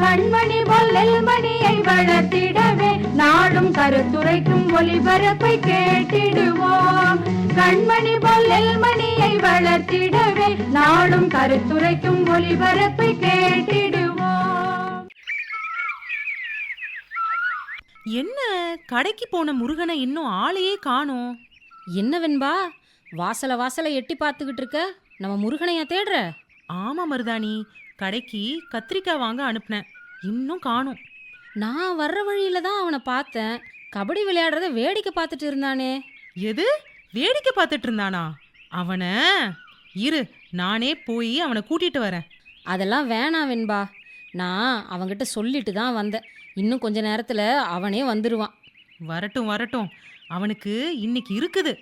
கண்மணி பொல்லல் மணியை வளர்த்திடவே நாடும் கருத்துரைக்கும் ஒளிபரப்பை கேட்டிடுவோம். கண்மணி பொல்லல் மணியை வளர்த்திடவே நாடும் கருத்துரைக்கும் ஒளிபரப்பை கேட்டிடுவோம். என்ன? கடைக்கு போன முருகனை இன்னும் ஆளையே காணோம். என்ன வெண்பா வாசல வாசல எட்டி பார்த்துக்கிட்டு இருக்க? நம்ம முருகனையா தேடுற? ஆமா மருதாணி. கடைக்கு கத்திரிக்காய் வாங்க அனுப்புனேன். இன்னும் காணோம். நான் வர்ற வழியில தான் அவனை பார்த்தேன். கபடி விளையாடுறத வேடிக்கை பார்த்துட்டு இருந்தானே. எது? வேடிக்கை பார்த்துட்டு இருந்தானா? அவனை? இரு நானே போய் அவனை கூட்டிட்டு வரேன். அதெல்லாம் வேணாம் வெண்பா. நான் அவன்கிட்ட சொல்லிட்டு தான் வந்தேன். இன்னும் கொஞ்ச நேரத்துல அவனே வந்துடுவான் வரட்டும் வரட்டும். அவனுக்கு இன்னைக்கு இருக்குது.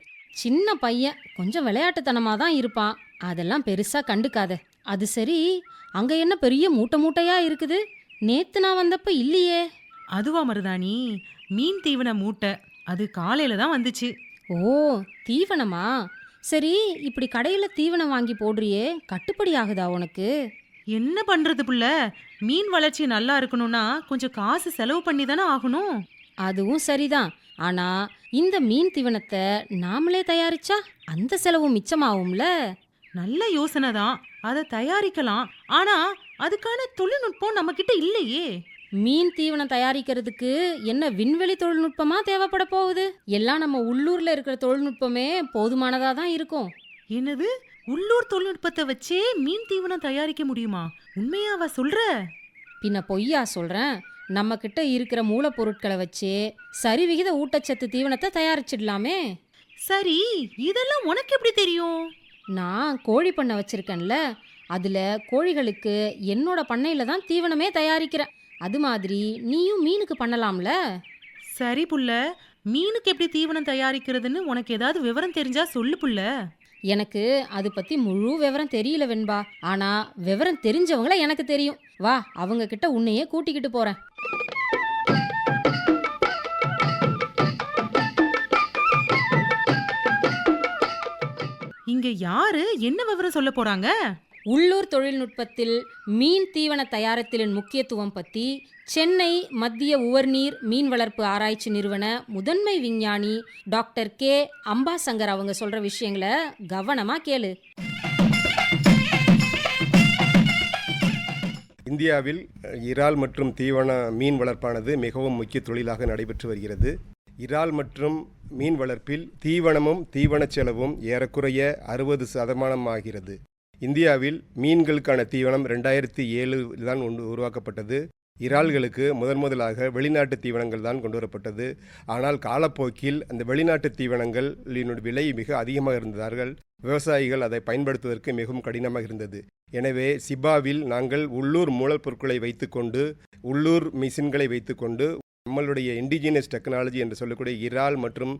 சின்ன பையன் கொஞ்சம் விளையாட்டுத்தனமாக தான் இருப்பான். அதெல்லாம் பெருசா கண்டுக்காத. அது சரி அங்க என்ன பெரிய மூட்டை மூட்டையா இருக்குது? நேத்து நான் வந்தப்ப இல்லையே. அதுவா மருதாணி மீன் தீவன மூட்டை. அது காலையில தான் வந்துச்சு. ஓ தீவனமா? சரி இப்படி கடையில் தீவனம் வாங்கி போடுறியே கட்டுப்படி ஆகுதா உனக்கு? என்ன பண்றது புள்ள? மீன் வளர்ச்சி நல்லா இருக்கணும்னா கொஞ்சம் காசு செலவு பண்ணி தானே ஆகணும். அதுவும் சரிதான். ஆனா இந்த மீன் தீவனத்தை நாமளே தயாரிச்சா அந்த செலவும் மிச்சமாகும்ல? நல்ல யோசனை தான். அதை தயாரிக்கலாம். ஆனா அதுக்கான தொழில்நுட்பம் நம்ம கிட்ட இல்லையே. மீன் தீவனம் தயாரிக்கிறதுக்கு என்ன விண்வெளி தொழில்நுட்பமா தேவைப்பட போகுது? எல்லாம் நம்ம உள்ளூர்ல இருக்கிற தொழில்நுட்பமே போதுமானதா தான் இருக்கும். என்னது? உள்ளூர் தொழில்நுட்பத்தை வச்சே மீன் தீவனம் தயாரிக்க முடியுமா? உண்மையாவா சொல்ற? பின்ன பொய்யா சொல்றேன். நம்ம கிட்ட இருக்கிற மூலப்பொருட்களை வச்சு சரிவிகித ஊட்டச்சத்து தீவனத்தை தயாரிச்சிடலாமே. சரி இதெல்லாம் உனக்கு எப்படி தெரியும்? நான் கோழி பண்ணை வச்சிருக்கேன்ல அதுல கோழிகளுக்கு என்னோட பண்ணையில தான் தீவனமே தயாரிக்கிறேன். அது மாதிரி நீயும் மீனுக்கு பண்ணலாம்ல? சரி புள்ள மீனுக்கு எப்படி தீவனம் தயாரிக்கிறதுன்னு உனக்கு ஏதாவது விவரம் தெரிஞ்சா சொல்லு புள்ள. எனக்கு அது பத்தி முழு விவரம் தெரியல வெண்பா. ஆனா விவரம் தெரிஞ்சவங்கள எனக்கு தெரியும். வா அவங்க கிட்ட உன்னையே கூட்டிக்கிட்டு போறேன். இங்க யாரு? என்ன விவரம் சொல்ல போறாங்க? உள்ளூர் தொழில்நுட்பத்தில் மீன் தீவன தயாரித்தலின் முக்கியத்துவம் பத்தி சென்னை மத்திய உவர்நீர் மீன் வளர்ப்பு ஆராய்ச்சி நிறுவன முதன்மை விஞ்ஞானி டாக்டர் கே. அம்பாசங்கர் அவங்க சொல்ற விஷயங்களை கவனமா கேளு. இந்தியாவில் இறால் மற்றும் தீவன மீன் வளர்ப்பானது மிகவும் முக்கிய தொழிலாக நடைபெற்று வருகிறது. இறால் மற்றும் மீன் வளர்ப்பில் தீவனமும் தீவனச் செலவும் ஏறக்குறைய அறுபது சதமானம் ஆகிறது இந்தியாவில் மீன்களுக்கான தீவனம் ரெண்டாயிரத்தி ஏழு தான் ஒன்று உருவாக்கப்பட்டது. இறால்களுக்கு முதன் முதலாக வெளிநாட்டு தீவனங்கள் தான் கொண்டு வரப்பட்டது. ஆனால் காலப்போக்கில் அந்த வெளிநாட்டு தீவனங்களினுடைய விலை மிக அதிகமாக இருந்ததார்கள். விவசாயிகள் அதை பயன்படுத்துவதற்கு மிகவும் கடினமாக இருந்தது. எனவே சிபாவில் நாங்கள் உள்ளூர் மூலப்பொருட்களை வைத்துக்கொண்டு உள்ளூர் மிஷின்களை வைத்துக்கொண்டு நம்மளுடைய இண்டிஜினியஸ் டெக்னாலஜி என்று சொல்லக்கூடிய இறால் மற்றும்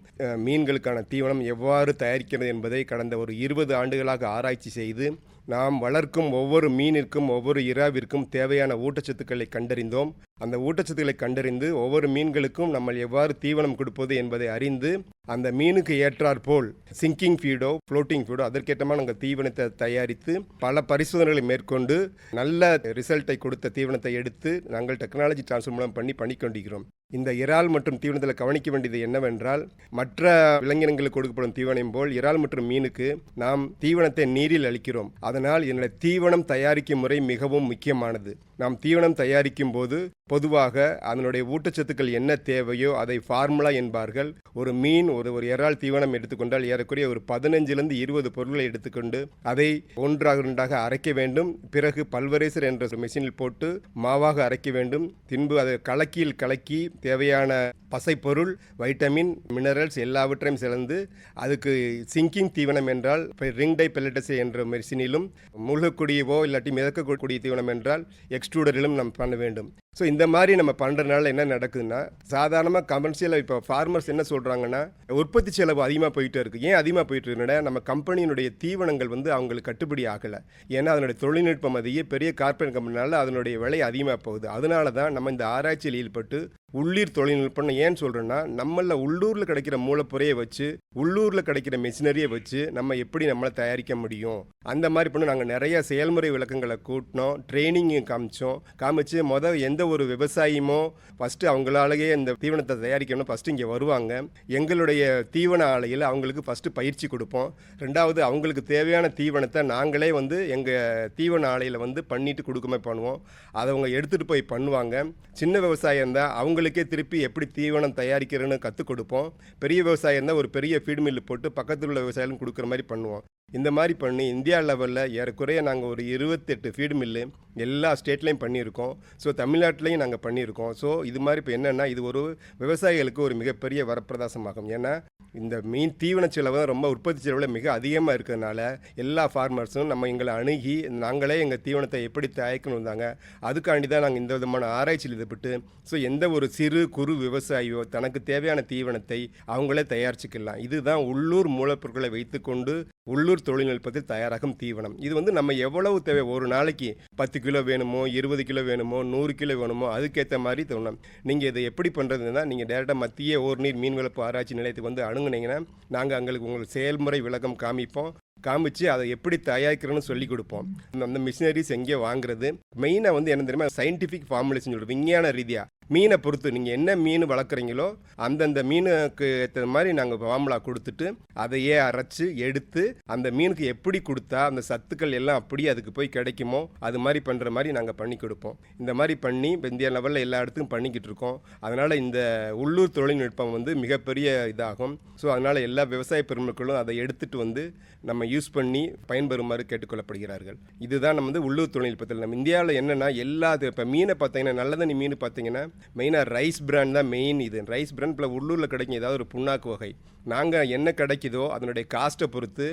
மீன்களுக்கான தீவனம் எவ்வாறு தயாரிக்கிறது என்பதை கடந்த ஒரு இருபது ஆண்டுகளாக ஆராய்ச்சி செய்து நாம் வளர்க்கும் ஒவ்வொரு மீனிற்கும் ஒவ்வொரு இறாவிற்கும் தேவையான ஊட்டச்சத்துக்களை கண்டறிந்தோம். அந்த ஊட்டச்சத்துக்களை கண்டறிந்து ஒவ்வொரு மீன்களுக்கும் நம்ம எவ்வாறு தீவனம் கொடுப்பது என்பதை அறிந்து அந்த மீனுக்கு ஏற்றாற்போல் சிங்கிங் ஃபீடோ ஃப்ளோட்டிங் ஃபீடோ அதற்கேற்றமாக நாங்கள் தீவனத்தை தயாரித்து பல பரிசோதனைகளை மேற்கொண்டு நல்ல ரிசல்ட்டை கொடுத்த தீவனத்தை எடுத்து நாங்கள் டெக்னாலஜி டிரான்ஸ்ஃபர் மூலம் பண்ணி பண்ணிக்கொண்டிருக்கிறோம் இந்த இறால் மற்றும் தீவனத்தில் கவனிக்க வேண்டியது என்னவென்றால் மற்ற விலங்கினங்களுக்கு கொடுக்கப்படும் தீவனம் போல் இறால் மற்றும் மீனுக்கு நாம் தீவனத்தை நீரில் அளிக்கிறோம். அதனால் என்னுடைய தீவனம் தயாரிக்கும் முறை மிகவும் முக்கியமானது. நாம் தீவனம் தயாரிக்கும் போது பொதுவாக அதனுடைய ஊட்டச்சத்துக்கள் என்ன தேவையோ அதை ஃபார்முலா என்பார்கள். ஒரு மீன் ஒரு ஒரு இறால் தீவனம் எடுத்துக்கொண்டால் ஏறக்குறைய ஒரு பதினஞ்சிலிருந்து இருபது பொருட்களை எடுத்துக்கொண்டு அதை ஒன்றாக ரெண்டாக அரைக்க வேண்டும். பிறகு பல்வரேசர் என்ற மெஷினில் போட்டு மாவாக அரைக்க வேண்டும். பின்பு அதை கலக்கியில் கலக்கி தேவையான பசைப்பொருள் வைட்டமின் மினரல்ஸ் எல்லாவற்றையும் சேர்ந்து அதுக்கு சிங்கிங் தீவனம் என்றால் ரிங் டை பெல்லட்டஸ் என்ற மெஷினிலும் முழுகக்கூடியவோ இல்லாட்டி மிதக்கக்கூடிய தீவனம் என்றால் எக்ஸ்ட்ரூடரிலும் நாம் பண்ண வேண்டும். ஸோ இந்த மாதிரி நம்ம பண்ணுறதுனால என்ன நடக்குதுன்னா சாதாரணமாக கமர்ஷியலாக இப்போ ஃபார்மர்ஸ் என்ன சொல்கிறாங்கன்னா உற்பத்தி செலவு அதிகமாக போயிட்டே இருக்குது ஏன் அதிகமாக போயிட்டு இருக்குன்னா நம்ம கம்பெனியினுடைய தீவனங்கள் வந்து அவங்களுக்கு கட்டுப்படி ஆகலை. ஏன்னா அதனுடைய தொழில்நுட்பம் அதிக பெரிய கார்பரேட் கம்பெனினால அதனுடைய விலை அதிகமாக போகுது. அதனால தான் நம்ம இந்த ஆராய்ச்சியில் ஈடுபட்டு உள்ளீர் தொழில்நுட்பம்னு ஏன் சொல்கிறேன்னா நம்மள உள்ளூரில் கிடைக்கிற மூலப்பொறையை வச்சு உள்ளூரில் கிடைக்கிற மிஷினரியை வச்சு நம்ம எப்படி நம்மளை தயாரிக்க முடியும்? அந்த மாதிரி பண்ணி நாங்கள் நிறைய செயல்முறை விளக்கங்களை கூட்டினோம் ட்ரைனிங்கும் காமிச்சோம். காமிச்சு மொதல் எந்த ஒரு விவசாயியுமோ ஃபஸ்ட்டு அவங்களாலேயே இந்த தீவனத்தை தயாரிக்கணும் ஃபஸ்ட்டு இங்கே வருவாங்க. எங்களுடைய தீவன ஆலையில் அவங்களுக்கு ஃபஸ்ட்டு பயிற்சி கொடுப்போம். ரெண்டாவது அவங்களுக்கு தேவையான தீவனத்தை நாங்களே வந்து எங்கள் தீவன ஆலையில் வந்து பண்ணிட்டு கொடுக்கமே பண்ணுவோம். அதை அவங்க எடுத்துகிட்டு போய் பண்ணுவாங்க. சின்ன விவசாயம் இருந்தால் அவங்களுக்கே திருப்பி எப்படி தீவனம் தயாரிக்கிறேன்னு கற்றுக் கொடுப்போம். பெரிய விவசாயம் இருந்தால் ஒரு பெரிய ஃபீட் மில்லு போட்டு பக்கத்தில் உள்ள விவசாயிகளும் கொடுக்குற மாதிரி பண்ணுவோம். இந்த மாதிரி பண்ணி இந்தியா லெவலில் ஏறக்குறைய நாங்கள் ஒரு இருபத்தெட்டு ஃபீடு மில்லு எல்லா ஸ்டேட்லேயும் பண்ணியிருக்கோம். ஸோ தமிழ்நாட்டிலையும் நாங்கள் பண்ணியிருக்கோம். ஸோ இது மாதிரி இப்போ என்னென்னா இது ஒரு விவசாயிகளுக்கு ஒரு மிகப்பெரிய வரப்பிரதாசமாகும். ஏன்னா இந்த மீன் தீவன செலவு ரொம்ப உற்பத்தி செலவில் மிக அதிகமாக இருக்கிறதுனால எல்லா ஃபார்மர்ஸும் நம்ம எங்களை அணுகி நாங்களே எங்கள் தீவனத்தை எப்படி தயாரிக்கணும் இருந்தாங்க. அதுக்காண்டி தான் நாங்கள் இந்த விதமான ஆராய்ச்சியில் ஈடுபட்டு ஸோ எந்த ஒரு சிறு குறு விவசாயியோ தனக்கு தேவையான தீவனத்தை அவங்களே தயாரிச்சுக்கலாம். இதுதான் உள்ளூர் மூலப்பொருட்களை வைத்துக்கொண்டு உள்ளூர் தொழில்நுட்பத்தில் தயாராகும் தீவனம். இது வந்து நம்ம எவ்வளவு தேவை? ஒரு நாளைக்கு பத்து கிலோ வேணுமோ இருபது கிலோ வேணுமோ நூறு கிலோ வேணுமோ அதுக்கேற்ற மாதிரி தோணும் நீங்கள் இதை எப்படி பண்ணுறதுன்னா நீங்கள் டேரெக்டாக மத்திய ஓர் நீர் மீன் வளர்ப்பு ஆராய்ச்சி நிலையத்துக்கு வந்து அணுகுனீங்கன்னா நாங்கள் எங்களுக்கு உங்களுக்கு செயல்முறை விளக்கம் காமிப்போம். காமிச்சு அதை எப்படி தயாரிக்கிறோன்னு சொல்லி கொடுப்போம். அந்த மிஷினரிஸ் எங்கே வாங்குறது? மெயினாக வந்து என்ன தெரியுமா? சயின்டிஃபிக் ஃபார்முலேஷன் சொல்லுவோம் விஞ்ஞான ரீதியாக மீனை பொறுத்து நீங்கள் என்ன மீன் வளர்க்குறீங்களோ அந்தந்த மீனுக்கு ஏற்ற மாதிரி நாங்கள் ஃபார்முலா கொடுத்துட்டு அதையே அரைச்சி எடுத்து அந்த மீனுக்கு எப்படி கொடுத்தா அந்த சத்துக்கள் எல்லாம் அப்படியே அதுக்கு போய் கிடைக்குமோ அது மாதிரி பண்ணுற மாதிரி நாங்கள் பண்ணி கொடுப்போம். இந்த மாதிரி பண்ணி இப்போ இந்தியா லெவலில் எல்லா இடத்துக்கும் பண்ணிக்கிட்டு இருக்கோம். அதனால் இந்த உள்ளூர் தொழில்நுட்பம் வந்து மிகப்பெரிய இதாகும். ஸோ அதனால் எல்லா விவசாய பெருமக்களும் அதை எடுத்துகிட்டு வந்து நம்ம யூஸ் பண்ணி பயன்பெறுமாறு கேட்டுக்கொள்ளப்படுகிறார்கள். இதுதான் நம்ம வந்து உள்ளூர் தொழில்நுட்பத்தில் நம்ம இந்தியாவில் என்னென்னா எல்லா இப்போ மீனை பார்த்தீங்கன்னா நல்லதண்ணி மீன் பார்த்தீங்கன்னா மெயினாக ரைஸ் பிராண்ட் தான் மெயின் இது. ரைஸ் பிராண்ட் இப்போ உள்ளூரில் கிடைக்கும் ஏதாவது ஒரு புண்ணாக்கு வகை. நாங்கள் என்ன கிடைக்குதோ அதனுடைய காஸ்ட்டை பொறுத்து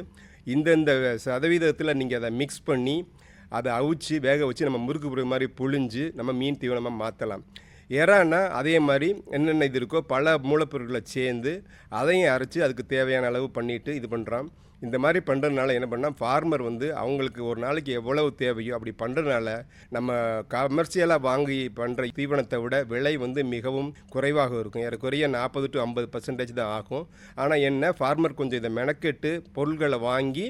இந்தந்த சதவீதத்தில் நீங்கள் அதை மிக்ஸ் பண்ணி அதை அவிச்சு வேக வச்சு நம்ம முறுக்கு புரு மாதிரி புழிஞ்சு நம்ம மீன் தீவனமாக மாற்றலாம் எறான்னா அதே மாதிரி என்னென்ன இது இருக்கோ பல மூலப்பொருட்களை சேர்ந்து அதையும் அரைச்சி அதுக்கு தேவையான அளவு பண்ணிவிட்டு இது பண்ணுறோம் இந்த மாதிரி பண்ணுறதுனால என்ன பண்ணால் ஃபார்மர் வந்து அவங்களுக்கு ஒரு நாளைக்கு எவ்வளவு தேவையோ அப்படி பண்ணுறதுனால நம்ம கமர்ஷியலாக வாங்கி பண்ணுற தீவனத்தை விட விலை வந்து மிகவும் குறைவாக இருக்கும். ஏறக்குறைய நாற்பது டு ஐம்பது பர்சன்டேஜ் தான் ஆகும். ஆனால் என்ன ஃபார்மர் கொஞ்சம் இதை மெனக்கெட்டு பொருள்களை வாங்கி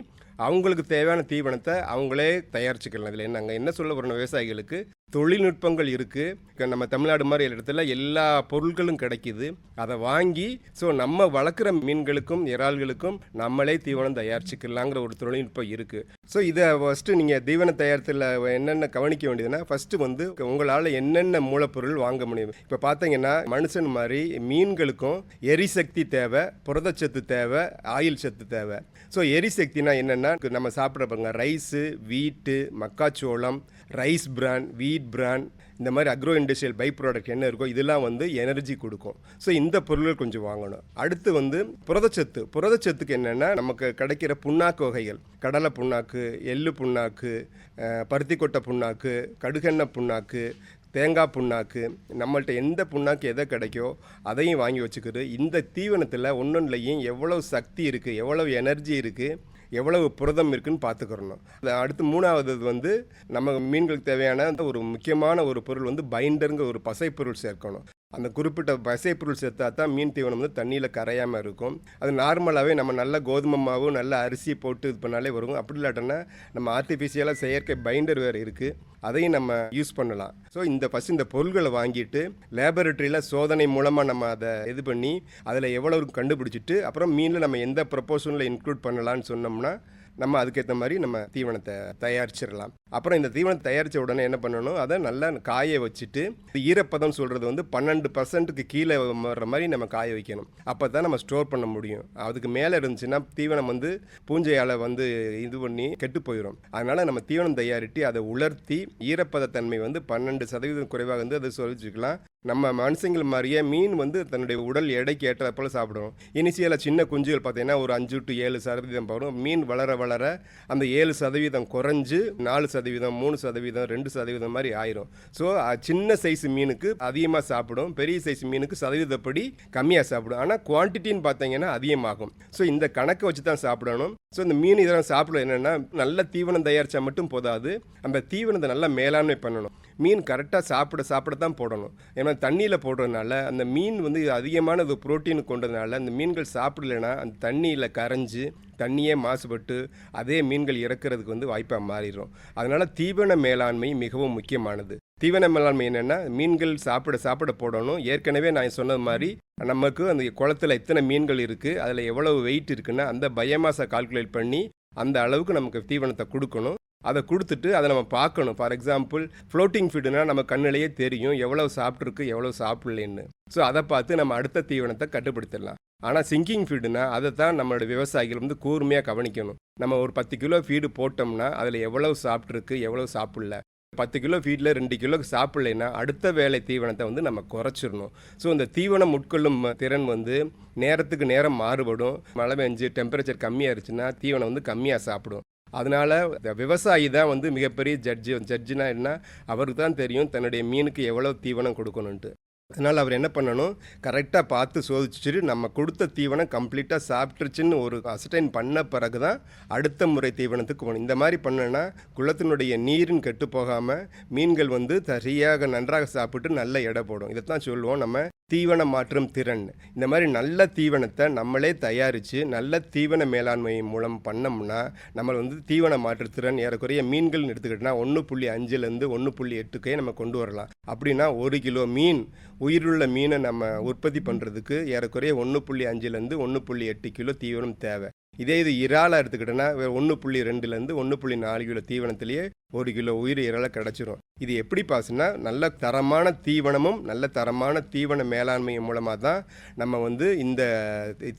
அவங்களுக்கு தேவையான தீவனத்தை அவங்களே தயாரிச்சுக்கலாம். இதில் நாங்கள் என்ன சொல்ல வரணும் விவசாயிகளுக்கு தொழில்நுட்பங்கள் இருக்குது நம்ம தமிழ்நாடு மாதிரி இடத்துல எல்லா பொருட்களும் கிடைக்கிது. அதை வாங்கி ஸோ நம்ம வளர்க்குற மீன்களுக்கும் இறால்களுக்கும் நம்மளே தீவனம் தயாரிச்சுக்கலாங்கிற ஒரு தொழில்நுட்பம் இருக்குது ஸோ இதை ஃபஸ்ட்டு நீங்கள் தீவன தயாரித்தில் என்னென்ன கவனிக்க வேண்டியதுன்னா ஃபஸ்ட்டு வந்து உங்களால் என்னென்ன மூலப்பொருள் வாங்க முடியும்? இப்போ பார்த்தீங்கன்னா மனுஷன் மாதிரி மீன்களுக்கும் எரிசக்தி தேவை புரதச்சத்து தேவை ஆயில் சத்து தேவை. ஸோ எரிசக்தினா என்னென்னா நம்ம சாப்பிட்ற பாருங்க ரைஸு வீட்டு மக்காச்சோளம் ரைஸ் பிரான் வீட் பிரான் இந்த மாதிரி அக்ரோ இண்டஸ்ட்ரியல் பை ப்ராடக்ட் என்ன இருக்கோ இதெல்லாம் வந்து எனர்ஜி கொடுக்கும். ஸோ இந்த பொருள்கள் கொஞ்சம் வாங்கணும். அடுத்து வந்து புரதச்சத்து. புரதச்சத்துக்கு என்னென்னா நமக்கு கிடைக்கிற புண்ணாக்கு வகைகள். கடலை புண்ணாக்கு எள்ளு புண்ணாக்கு பருத்திக்கொட்டை பருத்தி கொட்டை புண்ணாக்கு கடுகெண்ணெய் புண்ணாக்கு தேங்காய் புண்ணாக்கு நம்மள்ட்ட எந்த புண்ணாக்கு எதை கிடைக்கோ அதையும் வாங்கி வச்சுக்கிறது இந்த தீவனத்தில் ஒன்றொன்றுலையும் எவ்வளவு சக்தி இருக்குது எவ்வளவு எனர்ஜி இருக்குது எவ்வளவு புரதம் இருக்குன்னு பார்த்துக்கிறணும். அது அடுத்து மூணாவது வந்து நம்ம மீன்களுக்கு தேவையான ஒரு முக்கியமான ஒரு பொருள் வந்து பைண்டருங்கிற ஒரு பசைப்பொருள் சேர்க்கணும். அந்த குறிப்பிட்ட பசைப்பொருள் சேர்த்தா தான் மீன் தீவனம் வந்து தண்ணியில் கரையாமல் இருக்கும். அது நார்மலாகவே நம்ம நல்ல கோதுமை மாவு நல்ல அரிசி போட்டு இது பண்ணாலே வரும். அப்படி இல்லாட்டோன்னா நம்ம ஆர்டிஃபிஷியலாக செயற்கை பைண்டர் வேறு இருக்குது அதையும் நம்ம யூஸ் பண்ணலாம். ஸோ இந்த ஃபஸ்ட் இந்த பொருள்களை வாங்கிட்டு லேபரட்டரியில் சோதனை மூலமாக நம்ம அதை இது பண்ணி அதில் எவ்வளோ கண்டுபிடிச்சிட்டு அப்புறம் மீனில் நம்ம எந்த ப்ரப்போசனில் இன்க்ளூட் பண்ணலான்னு சொன்னோம்னா நம்ம அதுக்கேற்ற மாதிரி நம்ம தீவனத்தை தயாரிச்சிடலாம். அப்புறம் இந்த தீவனத்தை தயாரித்த உடனே என்ன பண்ணணும்? அதை நல்லா காய வச்சுட்டு ஈரப்பதம் சொல்கிறது வந்து பன்னெண்டு பர்சன்ட்டுக்கு கீழே வர்ற மாதிரி நம்ம காய வைக்கணும். அப்போ தான் நம்ம ஸ்டோர் பண்ண முடியும். அதுக்கு மேலே இருந்துச்சுன்னா தீவனம் வந்து பூஞ்சையால் வந்து இது பண்ணி கெட்டு போயிடும் அதனால் நம்ம தீவனம் தயாரிட்டு அதை உலர்த்தி ஈரப்பதத்தன்மை வந்து பன்னெண்டு சதவீதம் குறைவாக வந்து அதை சொல்லிச்சுக்கலாம் நம்ம மனுஷங்கள் மாதிரியே மீன் வந்து தன்னுடைய உடல் எடைக்கு ஏற்ற போல் சாப்பிடும். இனிஷியலாக சின்ன குஞ்சுகள் பார்த்தீங்கன்னா ஒரு அஞ்சு டு ஏழு சதவீதம் வரும் மீன் வளர வளர அந்த ஏழு சதவீதம் குறைஞ்சு நாலு சதவீதம் மூணு சதவீதம் ரெண்டு சதவீதம் மாதிரி ஆயிரும். ஸோ சின்ன சைஸ் மீனுக்கு அதிகமாக சாப்பிடும். பெரிய சைஸ் மீனுக்கு சதவீதப்படி கம்மியாக சாப்பிடும். ஆனால் குவான்டிட்டின்னு பார்த்தீங்கன்னா அதிகமாகும். ஸோ இந்த கணக்கை வச்சு தான் சாப்பிடணும். ஸோ இந்த மீன் இதெல்லாம் சாப்பிட என்னென்னா நல்ல தீவனம் தயாரித்தா மட்டும் போதாது. அந்த தீவனத்தை நல்லா மேலாண்மை பண்ணணும். மீன் கரெக்டாக சாப்பிட சாப்பிட தான் போடணும். ஏன்னா தண்ணியில் போடுறதுனால அந்த மீன் வந்து அதிகமான ஒரு புரோட்டீன் கொண்டதுனால அந்த மீன்கள் சாப்பிடலைன்னா அந்த தண்ணியில் கரைஞ்சி தண்ணியே மாசுபட்டு அதே மீன்கள் இறக்கிறதுக்கு வந்து வாய்ப்பாக மாறிடும். அதனால் தீவன மேலாண்மை மிகவும் முக்கியமானது. தீவன மேலாண்மை என்னென்னா மீன்கள் சாப்பிட சாப்பிட போடணும். ஏற்கனவே நான் சொன்னது மாதிரி நமக்கு அந்த குளத்துல எத்தனை மீன்கள் இருக்குது அதில் எவ்வளவு வெயிட் இருக்குன்னா அந்த பயோமாஸை கால்குலேட் பண்ணி அந்த அளவுக்கு நமக்கு தீவனத்தை கொடுக்கணும். அதை கொடுத்துட்டு அதை நம்ம பார்க்கணும். ஃபார் எக்ஸாம்பிள் ஃப்ளோட்டிங் ஃபீடுனா நம்ம கண்ணிலேயே தெரியும் எவ்வளோ சாப்பிட்ருக்கு எவ்வளோ சாப்பிட்லேன்னு. ஸோ அதை பார்த்து நம்ம அடுத்த தீவனத்தை கட்டுப்படுத்திடலாம். ஆனால் சிங்கிங் ஃபீடுனா அதை தான் நம்மளோட விவசாயிகள் வந்து கூர்மையாக கவனிக்கணும். நம்ம ஒரு பத்து கிலோ ஃபீடு போட்டோம்னா அதில் எவ்வளோ சாப்பிட்ருக்கு எவ்வளவு சாப்பிடல. பத்து கிலோ ஃபீடில் ரெண்டு கிலோ சாப்பிட்லைன்னா அடுத்த வேலை தீவனத்தை வந்து நம்ம குறைச்சிடணும். ஸோ இந்த தீவனம் உட்கொள்ளும் திறன் வந்து நேரத்துக்கு நேரம் மாறுபடும். மழை பெஞ்சு டெம்பரேச்சர் கம்மியாக இருந்துச்சுன்னா தீவனம் வந்து கம்மியாக சாப்பிடும். அதனால் இந்த விவசாயி தான் வந்து மிகப்பெரிய ஜட்ஜி ஜட்ஜினா என்ன? அவருக்கு தான் தெரியும் தன்னுடைய மீனுக்கு எவ்வளோ தீவனம் கொடுக்கணுன்ட்டு அதனால் அவர் என்ன பண்ணணும்? கரெக்டாக பார்த்து சோதிச்சுட்டு நம்ம கொடுத்த தீவனம் கம்ப்ளீட்டாக சாப்பிட்டுருச்சுன்னு ஒரு அசட்டைன் பண்ண பிறகு தான் அடுத்த முறை தீவனத்துக்கு போகணும். இந்த மாதிரி பண்ணனா குளத்தினுடைய நீரின் கெட்டு போகாமல் மீன்கள் வந்து சரியாக நன்றாக சாப்பிட்டு நல்ல எடை போடும். இதைத்தான் சொல்லுவோம் நம்ம தீவன மாற்றும் திறன். இந்த மாதிரி நல்ல தீவனத்தை நம்மளே தயாரித்து நல்ல தீவன மேலாண்மை மூலம் பண்ணோம்னா நம்ம வந்து தீவன மாற்றுத்திறன் ஏறக்குறைய மீன்கள்னு எடுத்துக்கிட்டோம்னா ஒன்று புள்ளி அஞ்சுலேருந்து ஒன்று புள்ளி எட்டுக்கே நம்ம கொண்டு வரலாம். அப்படின்னா ஒரு கிலோ மீன் உயிருள்ள மீனை நம்ம உற்பத்தி பண்ணுறதுக்கு ஏறக்குறைய ஒன்று புள்ளி அஞ்சுலேருந்து ஒன்று புள்ளி எட்டு கிலோ தீவனம் தேவை. இதே இது இறாலாக எடுத்துக்கிட்டோன்னா ஒன்று புள்ளி ரெண்டுலேருந்து ஒன்று புள்ளி நாலு கிலோ தீவனத்திலேயே ஒரு கிலோ உயிர் இறலை கிடச்சிரும். இது எப்படி பாசுன்னா நல்ல தரமான தீவனமும் நல்ல தரமான தீவன மேலாண்மையும் மூலமாக தான் நம்ம வந்து இந்த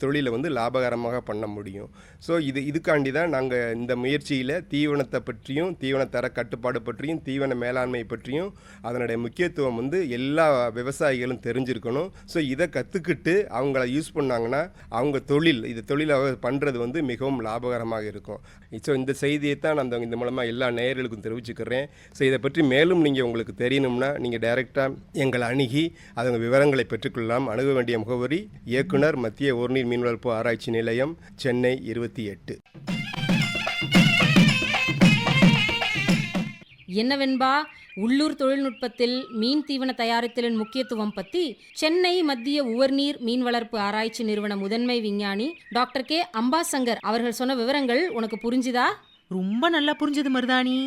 தொழிலை வந்து லாபகரமாக பண்ண முடியும். ஸோ இது இதுக்காண்டி தான் நாங்கள் இந்த முயற்சியில் தீவனத்தை பற்றியும் தீவன தர கட்டுப்பாடு பற்றியும் தீவன மேலாண்மை பற்றியும் அதனுடைய முக்கியத்துவம் வந்து எல்லா விவசாயிகளும் தெரிஞ்சிருக்கணும். ஸோ இதை கற்றுக்கிட்டு அவங்கள யூஸ் பண்ணாங்கன்னா அவங்க தொழில் இது தொழிலை பண்ணுறது வந்து மிகவும் லாபகரமாக இருக்கும். ஸோ இந்த செய்தியை தான் அந்த இந்த மூலமாக எல்லா நேயர்களுக்கும் தெரிவிச்சுக்கிறேன். ஸோ இதை பற்றி மேலும் நீங்கள் உங்களுக்கு தெரியணும்னா நீங்கள் டைரெக்டாக எங்களை அணுகி அதன் விவரங்களை பெற்றுக்கொள்ளலாம். அணுக வேண்டிய முகவரி இயக்குனர் மத்திய ஓர்நீர் மீன் வளர்ப்பு ஆராய்ச்சி நிலையம் சென்னை இருபத்தி எட்டு. என்னவென்பா? உள்ளூர் தொழில்நுட்பத்தில் மீன் தீவன தயாரித்தலின் முக்கியத்துவம் பத்தி சென்னை மத்திய உவர்நீர் மீன் வளர்ப்பு ஆராய்ச்சி நிறுவன முதன்மை விஞ்ஞானி டாக்டர் கே. அம்பாசங்கர் அவர்கள் சொன்ன விவரங்கள் உனக்கு புரிஞ்சுதா? ரொம்ப நல்லா புரிஞ்சது மருதாணி.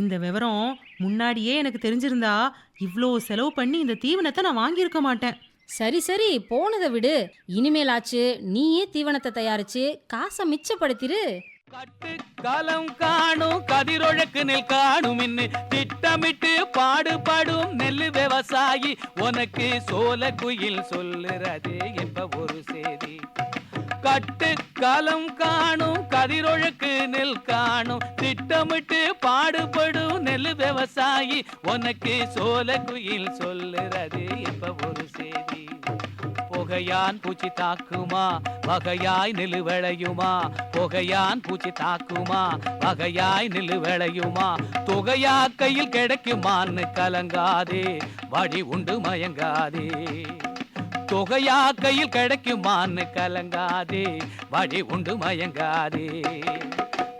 இந்த விவரம் முன்னாடியே எனக்கு தெரிஞ்சிருந்தா இவ்வளோ செலவு பண்ணி இந்த தீவனத்தை நான் வாங்கியிருக்க மாட்டேன். சரி சரி போனதை விடு. இனிமேலாச்சு நீயே தீவனத்தை தயாரிச்சு காசை மிச்சப்படுத்திரு. கட்டு காலம் காணும் கதிரொழக்கு நெல் காணும் இன்னு. திட்டமிட்டு பாடுபடும் நெல்லு விவசாயி. உனக்கு சோல குயில் சொல்லுறது என்ப ஒரு செய்தி. கட்டு காலம் காணும் கதிரொழுக்கு நெல் காணும். திட்டமிட்டு பாடுபடும் நெல் விவசாயி. உனக்கு சோல குயில் சொல்லுறது இப்ப ஒரு செய்தி. புகையான் பூச்சி தாக்குமா? வகையாய் நெல்லு விளையுமா? புகையான் பூச்சி தாக்குமா? வகையாய் நெல்லு விளையுமா? தொகையா கையில் கிடைக்குமான்னு கலங்காதே. வழி உண்டு மயங்காதே. தொகையா கையில் கிடைக்குமான்னு கலங்காதே வழி உண்டு மயங்காதே.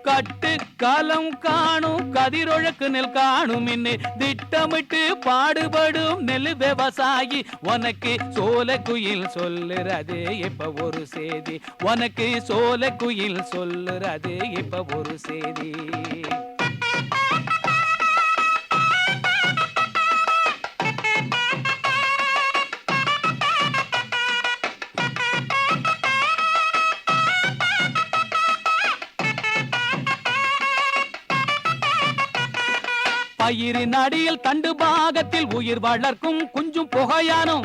கட்டு காலம் காணும் கதிரொழக்கு நெல் காணும் இன்னு திட்டமிட்டு பாடுபடும் நெல் விவசாயி. உனக்கு சோல குயில் சொல்லுறது இப்ப ஒரு செய்தி. உனக்கு சோல குயில் சொல்லுறது இப்ப ஒரு செய்தி. பயிரின் அடியில் தண்டு பாகத்தில் உயிர் வளர்க்கும் குஞ்சும் புகையானும்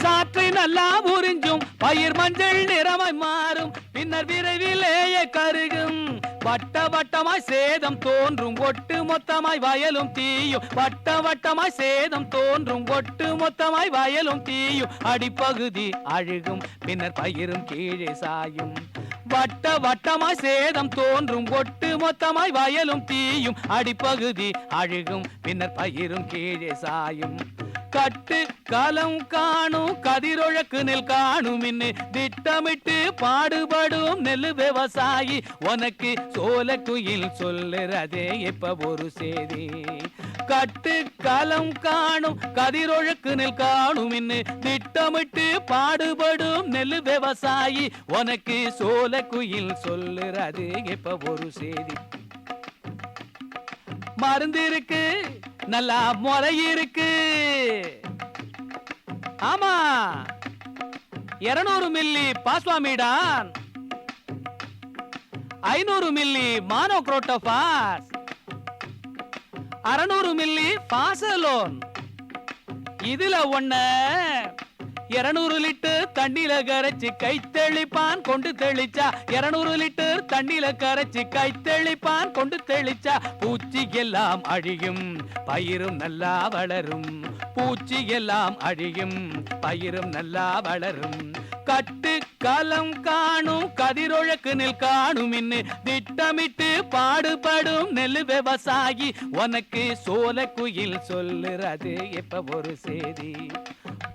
சாற்றை நல்லா உறிஞ்சும் பயிர் மஞ்சள் நிறமாய் மாறும். பின்னர் விரைவிலேயே கருகும். வட்ட வட்டமாய் சேதம் தோன்றும் ஒட்டு மொத்தமாய் வயலும் தீயும். வட்ட வட்டமாய் சேதம் தோன்றும் ஒட்டு மொத்தமாய் வயலும் தீயும். அடிப்பகுதி அழுகும் பின்னர் பயிரும் கீழே சாயும். வட்ட வட்டமாய் சேதம் தோன்றும் ஒட்டு மொத்தமாய் வயலும் தீயும். அடிப்பகுதி அழுகும் பின்னர் பயிரும் கீழே சாயும். கட்டு கலம் காணும் கதிரொழக்கு நெல் காணும். இன்னு திட்டமிட்டு பாடுபடும் நெல் விவசாயி. உனக்கு சோல குயில் சொல்லுறதே இப்ப ஒரு செய்தி? கட்டு கலம் காணும் கதிரொழுக்கு நெல் காணும் இன்னு திட்டமிட்டு பாடுபடும் நெல் விவசாயி. உனக்கு சோல குயில் சொல்லுறது இப்ப ஒரு செய்தி? மருந்து இருக்கு நல்லா முறை இருக்கு. ஆமா இருநூறு மில்லி பாஸ்வாமிடான். ஐநூறு மில்லி மானோக்ரோட்டோபாஸ் அறநூறு மில்லி பாசலோன். இதுல ஒண்ண இருநூறு லிட்டர் தண்ணில கரைச்சு கை தெளிப்பான் கொண்டு தெளிச்சா. இருநூறு லிட்டர் தண்ணில கரைச்சு கை தெளிப்பான் கொண்டு தெளிச்சா. பூச்சி எல்லாம் அழியும் பயிரும் நல்லா வளரும். பூச்சி எல்லாம் அழியும் பயிரும் நல்லா வளரும். கட்டு கலம் காணும் கதிரொழக்கு நெல் காணும் இன்னு திட்டமிட்டு பாடுபடும் நெல் விவசாயி. உனக்கு சோல குயில் சொல்லுறது எப்ப ஒரு செய்தி?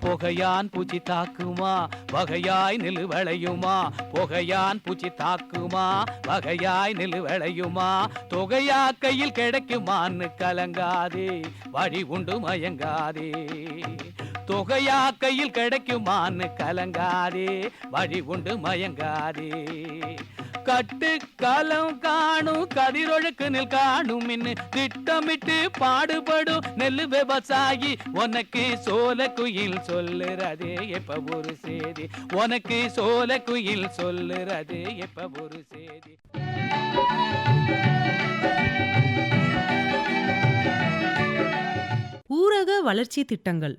புகையான் பூச்சி தாக்குமா வகையாய் நிலுவளையுமா புகையான் பூச்சி தாக்குமா வகையாய் நிலுவளையுமா தொகையா கையில் கிடைக்குமான்னு கலங்காதே வழி உண்டு மயங்காதே. தொகையா கையில் கிடைக்குமான்னு கலங்காதே வழி உண்டு மயங்காதே. கட்டு கலம் காணும் கதிரொழுக்கு நெல் காணும் இன்னு திட்டமிட்டு பாடுபடும் நெல் விவசாயி உனக்கு சோல குயில் சொல்லுறதே எப்ப ஒரு செய்தி. உனக்கு சோல குயில் சொல்லுறதே எப்ப ஒரு செய்தி. ஊரக வளர்ச்சி திட்டங்கள்.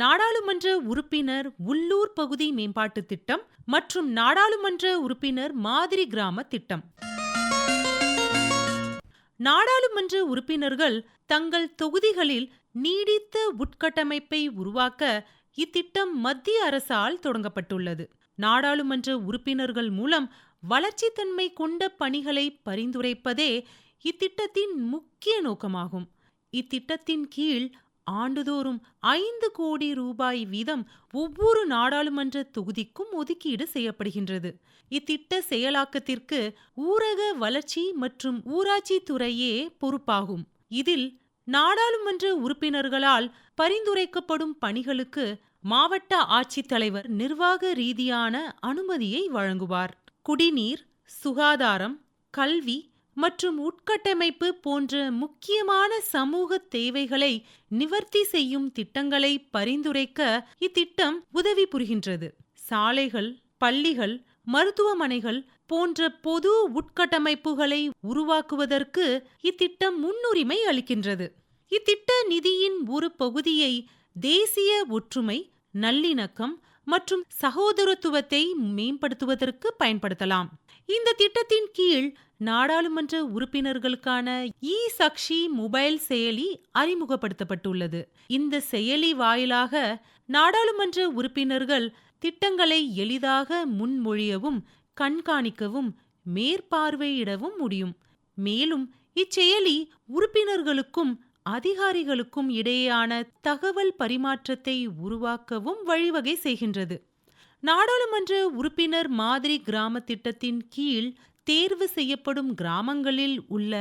நாடாளுமன்ற உறுப்பினர் உள்ளூர் பகுதி மேம்பாட்டு திட்டம் மற்றும் நாடாளுமன்ற உறுப்பினர் மாதிரி கிராம திட்டம். நாடாளுமன்ற உறுப்பினர்கள் தங்கள் தொகுதிகளில் நீடித்த உட்கட்டமைப்பை உருவாக்க இத்திட்டம் மத்திய அரசால் தொடங்கப்பட்டுள்ளது. நாடாளுமன்ற உறுப்பினர்கள் மூலம் வளர்ச்சித்தன்மை கொண்ட பணிகளை பரிந்துரைப்பதே இத்திட்டத்தின் முக்கிய நோக்கமாகும். இத்திட்டத்தின் கீழ் ஆண்டுதோறும் ஐந்து கோடி ரூபாய் வீதம் ஒவ்வொரு நாடாளுமன்ற தொகுதிக்கும் ஒதுக்கீடு செய்யப்படுகின்றது. இத்திட்ட செயலாக்கத்திற்கு ஊரக வளர்ச்சி மற்றும் ஊராட்சி துறையே பொறுப்பாகும். இதில் நாடாளுமன்ற உறுப்பினர்களால் பரிந்துரைக்கப்படும் பணிகளுக்கு மாவட்ட ஆட்சித்தலைவர் நிர்வாக ரீதியான அனுமதியை வழங்குவார். குடிநீர் சுகாதாரம் கல்வி மற்றும் உட்கட்டமைப்பு போன்ற முக்கியமான சமூக தேவைகளை நிவர்த்தி செய்யும் திட்டங்களை பரிந்துரைக்க இத்திட்டம் உதவி புரிகின்றது. சாலைகள் பள்ளிகள் மருத்துவமனைகள் போன்ற பொது உட்கட்டமைப்புகளை உருவாக்குவதற்கு இத்திட்டம் முன்னுரிமை அளிக்கின்றது. இத்திட்ட நிதியின் ஒரு பகுதியை தேசிய ஒற்றுமை நல்லிணக்கம் மற்றும் சகோதரத்துவத்தை மேம்படுத்துவதற்கு பயன்படுத்தலாம். இந்த திட்டத்தின் கீழ் நாடாளுமன்ற உறுப்பினர்களுக்கான இ சக்ஷி மொபைல் செயலி அறிமுகப்படுத்தப்பட்டுள்ளது. இந்த செயலி வாயிலாக நாடாளுமன்ற உறுப்பினர்கள் திட்டங்களை எளிதாக முன்மொழியவும் கண்காணிக்கவும் மேற்பார்வையிடவும் முடியும். மேலும் இச்செயலி உறுப்பினர்களுக்கும் அதிகாரிகளுக்கும் இடையேயான தகவல் பரிமாற்றத்தை உருவாக்கவும் வழிவகை செய்கின்றது. நாடாளுமன்ற உறுப்பினர் மாதிரி கிராம திட்டத்தின் கீழ் தேர்வு செய்யப்படும் கிராமங்களில் உள்ள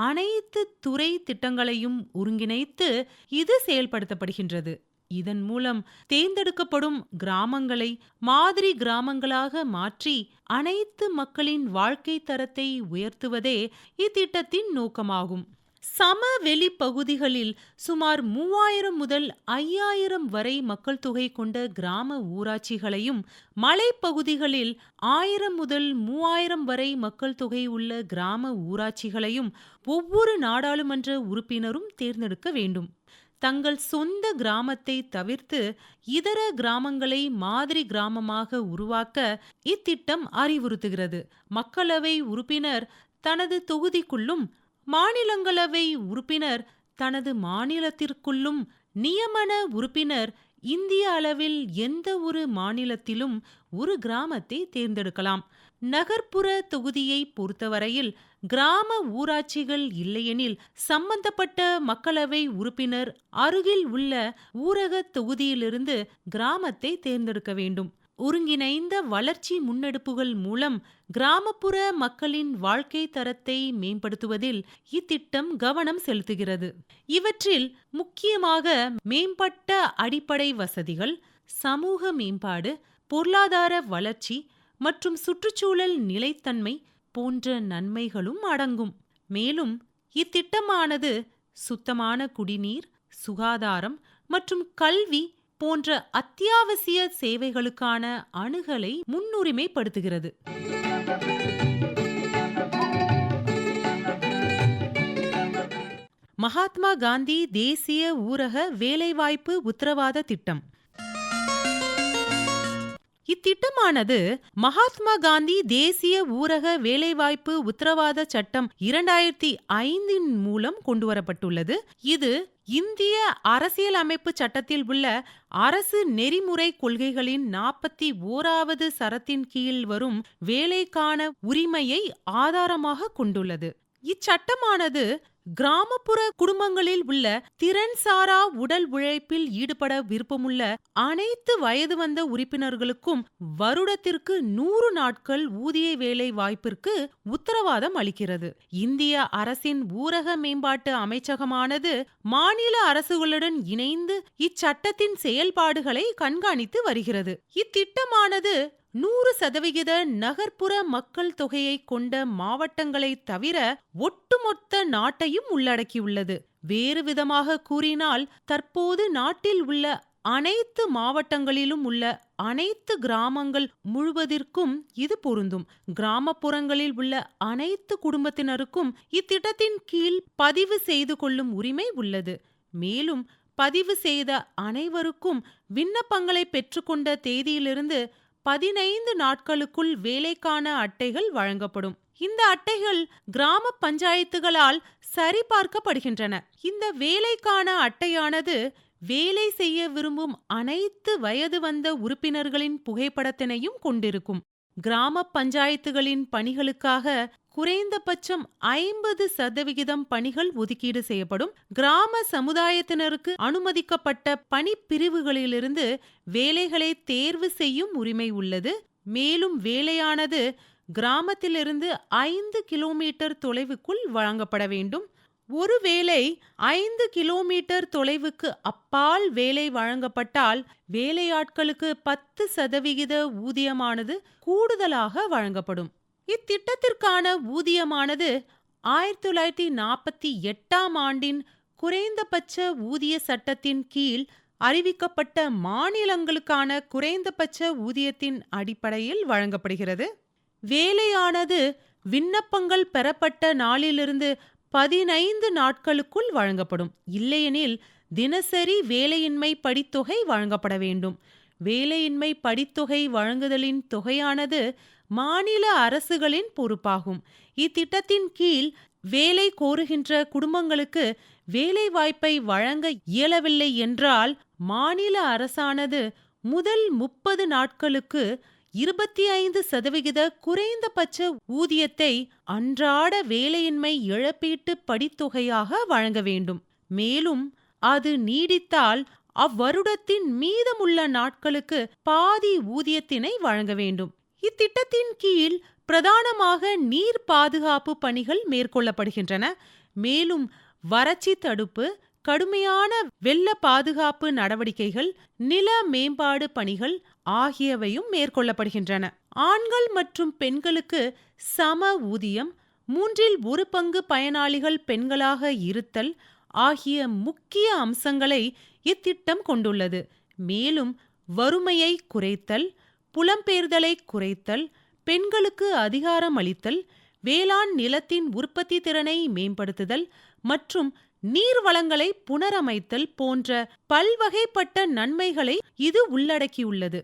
அனைத்து துறை திட்டங்களையும் ஒருங்கிணைத்து இது செயல்படுத்தப்படுகின்றது. இதன் மூலம் தேர்ந்தெடுக்கப்படும் கிராமங்களை மாதிரி கிராமங்களாக மாற்றி அனைத்து மக்களின் வாழ்க்கை தரத்தை உயர்த்துவதே இத்திட்டத்தின் நோக்கமாகும். சமவெளி பகுதிகளில் சுமார் மூவாயிரம் முதல் ஐயாயிரம் வரை மக்கள் தொகை கொண்ட கிராம ஊராட்சிகளையும் மலைப்பகுதிகளில் ஆயிரம் முதல் மூவாயிரம் வரை மக்கள் தொகை உள்ள கிராம ஊராட்சிகளையும் ஒவ்வொரு நாடாளுமன்ற உறுப்பினரும் தேர்ந்தெடுக்க வேண்டும். தங்கள் சொந்த கிராமத்தை தவிர்த்து இதர கிராமங்களை மாதிரி கிராமமாக உருவாக்க இத்திட்டம் அறிவுறுத்துகிறது. மக்களவை உறுப்பினர் தனது தொகுதிக்குள்ளும் மாநிலங்களவை உறுப்பினர் தனது மாநிலத்திற்குள்ளும் நியமன உறுப்பினர் இந்திய அளவில் எந்த ஒரு மாநிலத்திலும் ஒரு கிராமத்தை தேர்ந்தெடுக்கலாம். நகர்ப்புற தொகுதியை பொறுத்தவரையில் கிராம ஊராட்சிகள் இல்லையெனில் சம்பந்தப்பட்ட மக்களவை உறுப்பினர் அருகில் உள்ள ஊரக தொகுதியிலிருந்து கிராமத்தை தேர்ந்தெடுக்க வேண்டும். ஒருங்கிணைந்த வளர்ச்சி முன்னெடுப்புகள் மூலம் கிராமப்புற மக்களின் வாழ்க்கை தரத்தை மேம்படுத்துவதில் இத்திட்டம் கவனம் செலுத்துகிறது. இவற்றில் முக்கியமாக மேம்பட்ட அடிப்படை வசதிகள் சமூக மேம்பாடு பொருளாதார வளர்ச்சி மற்றும் சுற்றுச்சூழல் நிலைத்தன்மை போன்ற நன்மைகளும் அடங்கும். மேலும் இத்திட்டமானது சுத்தமான குடிநீர் சுகாதாரம் மற்றும் கல்வி போன்ற அத்தியாவசிய சேவைகளுக்கான அணுகலை முன்னுரிமைப்படுத்துகிறது. மகாத்மா காந்தி தேசிய ஊரக வேலைவாய்ப்பு உத்தரவாத திட்டம். இத்திட்டமானது மகாத்மா காந்தி தேசிய ஊரக வேலைவாய்ப்பு உத்தரவாத சட்டம் இரண்டாயிரத்தி ஐந்தின் மூலம் கொண்டுவரப்பட்டுள்ளது. இது இந்திய அரசியலமைப்பு சட்டத்தில் உள்ள அரசு நெறிமுறை கொள்கைகளின் நாற்பத்தி ஓராவது சரத்தின் கீழ் வரும் வேலைக்கான உரிமையை ஆதாரமாக கொண்டுள்ளது. இச்சட்டமானது கிராமப்புற குடும்பங்களில் உள்ள திறன்சாரா உடல் உழைப்பில் ஈடுபட விருப்பமுள்ள அனைத்து வயது வந்த உறுப்பினர்களுக்கும் வருடத்திற்கு நூறு நாட்கள் ஊதிய வேலை வாய்ப்பிற்கு உத்தரவாதம் அளிக்கிறது. இந்திய அரசின் ஊரக மேம்பாட்டு அமைச்சகமானது மாநில அரசுகளுடன் இணைந்து இச்சட்டத்தின் செயல்பாடுகளை கண்காணித்து வருகிறது. இத்திட்டமானது நூறு சதவிகித நகர்ப்புற மக்கள் தொகையை கொண்ட மாவட்டங்களை தவிர ஒட்டுமொத்த நாட்டையும் உள்ளடக்கியுள்ளது. வேறு விதமாக கூறினால் தற்போது நாட்டில் உள்ள அனைத்து மாவட்டங்களிலும் உள்ள அனைத்து கிராமங்கள் முழுவதற்கும் இது பொருந்தும். கிராமப்புறங்களில் உள்ள அனைத்து குடும்பத்தினருக்கும் இத்திட்டத்தின் கீழ் பதிவு செய்து கொள்ளும் உரிமை உள்ளது. மேலும் பதிவு செய்த அனைவருக்கும் விண்ணப்பங்களை பெற்றுக்கொண்ட தேதியிலிருந்து பதினைந்து நாட்களுக்குள் வேலைக்கான அட்டைகள் வழங்கப்படும். இந்த அட்டைகள் கிராம பஞ்சாயத்துகளால் சரிபார்க்கப்படுகின்றன. இந்த வேலைக்கான அட்டையானது வேலை செய்ய விரும்பும் அனைத்து வயது வந்த உறுப்பினர்களின் புகைப்படத்தினையும் கொண்டிருக்கும். கிராம பஞ்சாயத்துகளின் பணிகளுக்காக குறைந்தபட்சம் ஐம்பது சதவிகிதம் பணிகள் ஒதுக்கீடு செய்யப்படும். கிராம சமுதாயத்தினருக்கு அனுமதிக்கப்பட்ட பணிப்பிரிவுகளிலிருந்து வேலைகளை தேர்வு செய்யும் உரிமை உள்ளது. மேலும் வேலையானது கிராமத்திலிருந்து ஐந்து கிலோமீட்டர் தொலைவுக்குள் வழங்கப்பட வேண்டும். ஒருவேளை ஐந்து கிலோமீட்டர் தொலைவுக்கு அப்பால் வேலை வழங்கப்பட்டால் வேலையாட்களுக்கு பத்து சதவிகித ஊதியமானது கூடுதலாக வழங்கப்படும். இத்திட்டத்திற்கான ஊதியமானது ஆயிரத்தி தொள்ளாயிரத்தி நாற்பத்தி எட்டாம் ஆண்டின் குறைந்தபட்ச ஊதிய சட்டத்தின் கீழ் அறிவிக்கப்பட்ட மாநிலங்களுக்கான குறைந்தபட்ச ஊதியத்தின் அடிப்படையில் வழங்கப்படுகிறது. வேலையானது விண்ணப்பங்கள் பெறப்பட்ட நாளிலிருந்து பதினைந்து நாட்களுக்குள் வழங்கப்படும். இல்லையெனில் தினசரி வேலையின்மை படித்தொகை வழங்கப்பட வேண்டும். வேலையின்மை படித்தொகை வழங்குதலின் தொகையானது மாநில அரசுகளின் பொறுப்பாகும். இத்திட்டத்தின் கீழ் வேலை கோருகின்ற குடும்பங்களுக்கு வேலை வாய்ப்பை வழங்க இயலவில்லை என்றால் மாநில அரசானது முதல் முப்பது நாட்களுக்கு இருபத்தி ஐந்து சதவிகித குறைந்தபட்ச ஊதியத்தை அன்றாட வேலையின்மை இழப்பீட்டு படித்தொகையாக வழங்க வேண்டும். மேலும் அது நீடித்தால் அவ்வருடத்தின் மீதமுள்ள நாட்களுக்கு பாதி ஊதியத்தினை வழங்க வேண்டும். இத்திட்டத்தின் கீழ் பிரதானமாக நீர் பாதுகாப்பு பணிகள் மேற்கொள்ளப்படுகின்றன. மேலும் வறட்சி தடுப்பு கடுமையான வெள்ள பாதுகாப்பு நடவடிக்கைகள் நில மேம்பாடு பணிகள் ஆகியவையும் மேற்கொள்ளப்படுகின்றன. ஆண்கள் மற்றும் பெண்களுக்கு சம ஊதியம் மூன்றில் ஒரு பங்கு பயனாளிகள் பெண்களாக இருத்தல் ஆகிய முக்கிய அம்சங்களை இத்திட்டம் கொண்டுள்ளது. மேலும் வறுமையை குறைத்தல் புலம்பெயர்தலை குறைத்தல் பெண்களுக்கு அதிகாரம் அளித்தல் வேளாண் நிலத்தின் உற்பத்தி திறனை மேம்படுத்துதல் மற்றும் நீர் வளங்களை புனரமைத்தல் போன்ற பல்வகைப்பட்ட நன்மைகளை இது உள்ளடக்கியுள்ளது.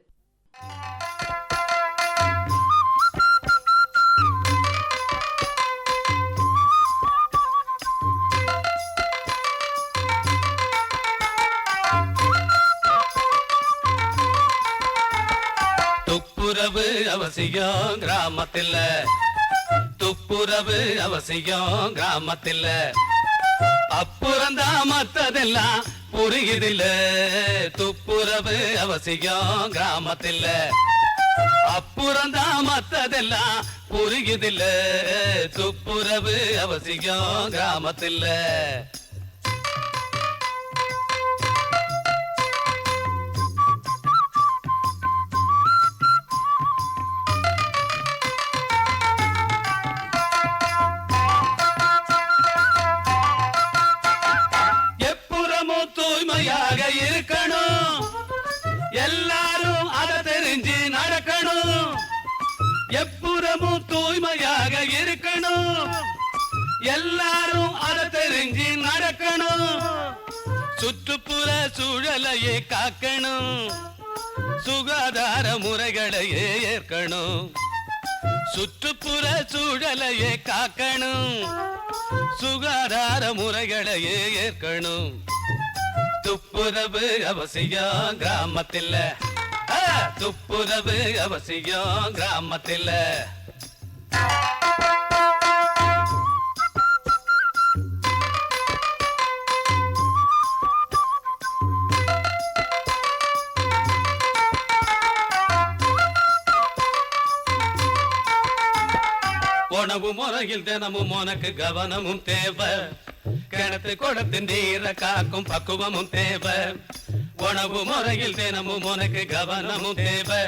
துப்புரவு அவசியம் கிராமத்தில் துப்புரவு அவசியம் கிராமத்தில் அப்புறம்தான் மத்ததெல்லாம் புரியுதில்ல. துப்புரவு அவசியம் கிராமத்தில் அப்புறம்தான் மத்ததெல்லாம் புரியுதில்ல. துப்புரவு அவசியம் கிராமத்தில் தூய்மையாக இருக்கணும். எல்லாரும் அதை தெரிஞ்சு நடக்கணும். சுற்றுப்புற சூழலையே காக்கணும். சுகாதார முறைகளையே ஏற்கணும். சுற்றுப்புற சூழலையே காக்கணும். சுகாதார முறைகளையே ஏற்கணும். துப்புரவு அவசியம் கிராமத்தில் துப்புரவு அவசியம் கிராமத்தில் உணவு முறையில் தினமும் உனக்கு கவனமும் தேவை. கிணத்து குளத்து நீரை காக்கும் பக்குவமும் தேவை. உணவு முறையில் தினமும் உனக்கு கவனமும் தேவை.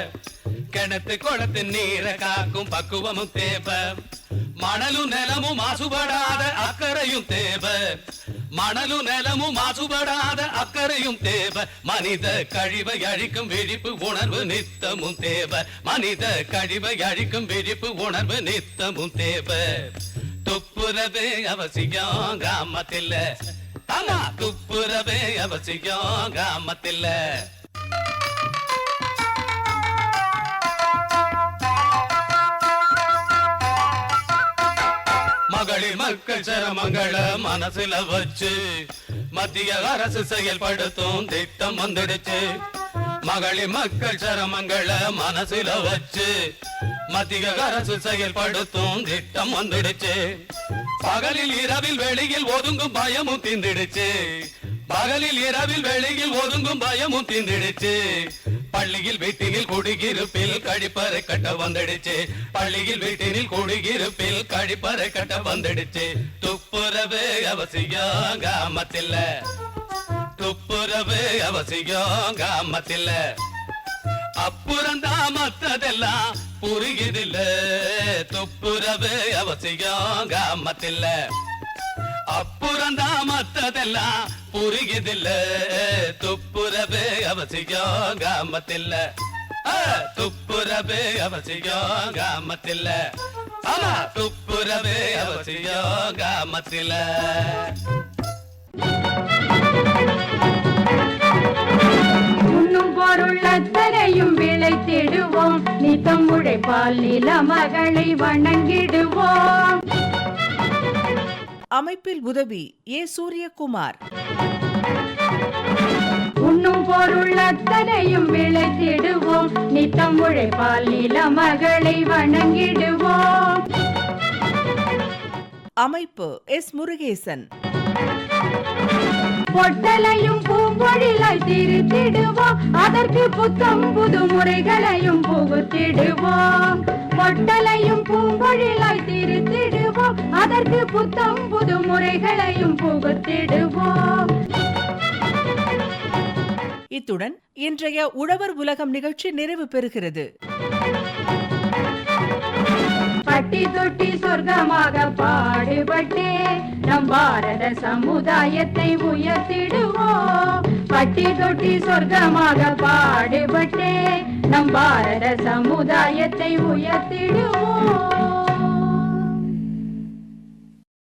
கிணத்து குளத்து நீரை காக்கும் பக்குவமும் தேவை மணலும் நிலமும் மாசுபடாத அக்கறையும் தேவை மணலும் நிலமும் மாசுபடாத அக்கறையும் தேவை மனித கழிவை அழிக்கும் விழிப்பு உணர்வு நித்தமும் தேவை மனித கழிவை அழிக்கும் விழிப்பு உணர்வு நித்தமும் தேவை துப்புரவே அவசியம் கிராமத்தில் துப்புரவே அவசியம் கிராமத்தில் மகளி மக்கள் சிரமங்கள மனசுல வச்சு மத்திய அரசு செயல்படுத்தும் திட்டம் வந்துடுச்சு. மகளி மக்கள் சிரமங்கள மனசுல வச்சு மத்திய அரசு செயல்படுத்தும் திட்டம் வந்துடுச்சு. பகலில் இரவில் வெளியில் ஒதுங்கும் பயமும் தீந்துடுச்சு பகலில் இரவில் வெளியில் ஒதுங்கும் பயமும் தீர்ந்துடுச்சு. பள்ளியில் வீட்டினில் குடியிருப்பில் கழிப்பறை கட்ட வந்துடுச்சு. பள்ளியில் வீட்டினில் குடியிருப்பில் கழிப்பறை கட்ட வந்துடுச்சு. துப்புரவு அவசியம் கிராமத்தில் துப்புரவு அவசியம் கிராமத்தில் அப்புறம்தான் மத்ததெல்லாம் புரியுதில்ல. துப்புரவு அவசியம் கிராமத்தில் அப்புறம்தான் மத்ததெல்லாம் புரியுதில்ல துப்புரவு அவசியம் கிராமத்தில் ஆ, துப்புரவு அவசியம் கிராமத்தில் ஆமா துப்புரவு அவசியம் கிராமத்தில் உண்ணும் விளை தேடுவோம். விளைத்திடுவோம் நித்தம் உழைப்பால் நில மகளை வணங்கிடுவோம். அமைப்பில் உதவி ஏ. சூரியகுமார். உண்ணும் பொருள் அத்தனையும் விளைத்திடுவோம். நித்தம் உழைப்பால் நில மகளை வணங்கிடுவோம். அமைப்பு எஸ். முருகேசன். பொட்டலையும் பூம்பொழிலாய் திருத்திடுவோம். அதற்கு புத்தம் புது முறைகளையும் புகுத்திடுவோம். பொட்டலையும் பூம்பொழிலாய் அதற்கு புத்தம் புது முறைகளையும் புகுத்திடுவோம். இத்துடன் இன்றைய உழவர் உலகம் நிகழ்ச்சி நிறைவு பெறுகிறது. பட்டி தொட்டி சொர்க்கமாக பாடுபட்டே நம் பாரத சமுதாயத்தை உயர்த்திடுவோம். பட்டி தொட்டி சொர்க்கமாக பாடுபட்டே நம் பாரத சமுதாயத்தை உயர்த்திடுவோம்.